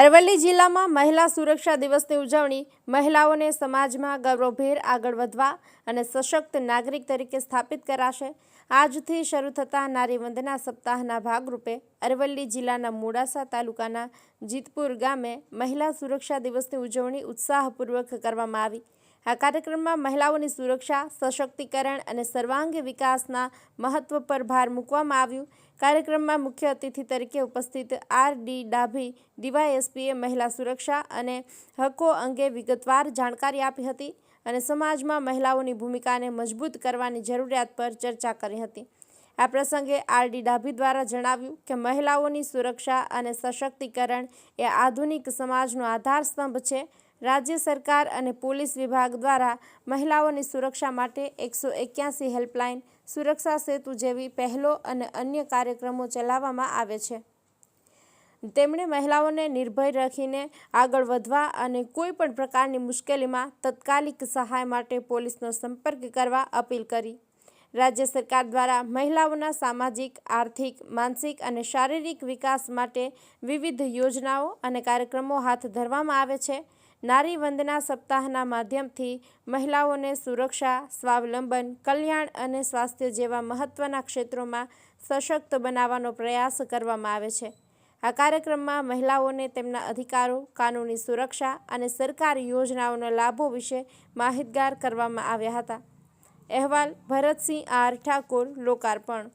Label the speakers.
Speaker 1: અરવલ્લી જિલ્લામાં મહિલા સુરક્ષા દિવસની ઉજવણી મહિલાઓને સમાજમાં ગૌરવભેર આગળ વધવા અને સશક્ત નાગરિક તરીકે સ્થાપિત કરાશે. આજથી શરૂ થતા નારી વંદના સપ્તાહના ભાગરૂપે અરવલ્લી જિલ્લાના મોડાસા તાલુકાના જીતપુર ગામે મહિલા સુરક્ષા દિવસની ઉજવણી ઉત્સાહપૂર્વક કરવામાં આવી. આ કાર્યક્રમમાં મહિલાઓની સુરક્ષા, સશક્તિકરણ અને સર્વાંગી વિકાસના મહત્વ પર ભાર મૂકવામાં આવ્યું. કાર્યક્રમમાં મુખ્ય અતિથિ તરીકે ઉપસ્થિત આર ડી ડાભી, ડીવાયએસપીએ મહિલા સુરક્ષા અને હકો અંગે વિગતવાર જાણકારી આપી હતી અને સમાજમાં મહિલાઓની ભૂમિકાને મજબૂત કરવાની જરૂરિયાત પર ચર્ચા કરી હતી. આ પ્રસંગે આર ડી ડાભી દ્વારા જણાવ્યું કે મહિલાઓની સુરક્ષા અને સશક્તિકરણ એ આધુનિક સમાજનો આધારસ્તંભ છે. રાજ્ય સરકાર અને પોલીસ વિભાગ દ્વારા મહિલાઓની સુરક્ષા માટે એકસો એક્યાસી હેલ્પલાઇન, સુરક્ષા સેતુ જેવી પહેલો અને અન્ય કાર્યક્રમો ચલાવવામાં આવે છે. તેમણે મહિલાઓને નિર્ભય રાખીને આગળ વધવા અને કોઈ પણ પ્રકારની મુશ્કેલીમાં તત્કાલિક સહાય માટે પોલીસનો સંપર્ક કરવા અપીલ કરી. રાજ્ય સરકાર દ્વારા મહિલાઓના સામાજિક, આર્થિક, માનસિક અને શારીરિક વિકાસ માટે વિવિધ યોજનાઓ અને કાર્યક્રમો હાથ ધરવામાં આવે છે. નારી વંદના સપ્તાહના માધ્યમથી મહિલાઓને સુરક્ષા, સ્વાવલંબન, કલ્યાણ અને સ્વાસ્થ્ય જેવા મહત્ત્વના ક્ષેત્રોમાં સશક્ત બનાવવાનો પ્રયાસ કરવામાં આવે છે. આ કાર્યક્રમમાં મહિલાઓને તેમના અધિકારો, કાનૂની સુરક્ષા અને સરકારી યોજનાઓના લાભો વિશે માહિતગાર કરવામાં આવ્યા હતા. અહેવાલ ભરતસિંહ આર ઠાકોર, લોકાર્પણ.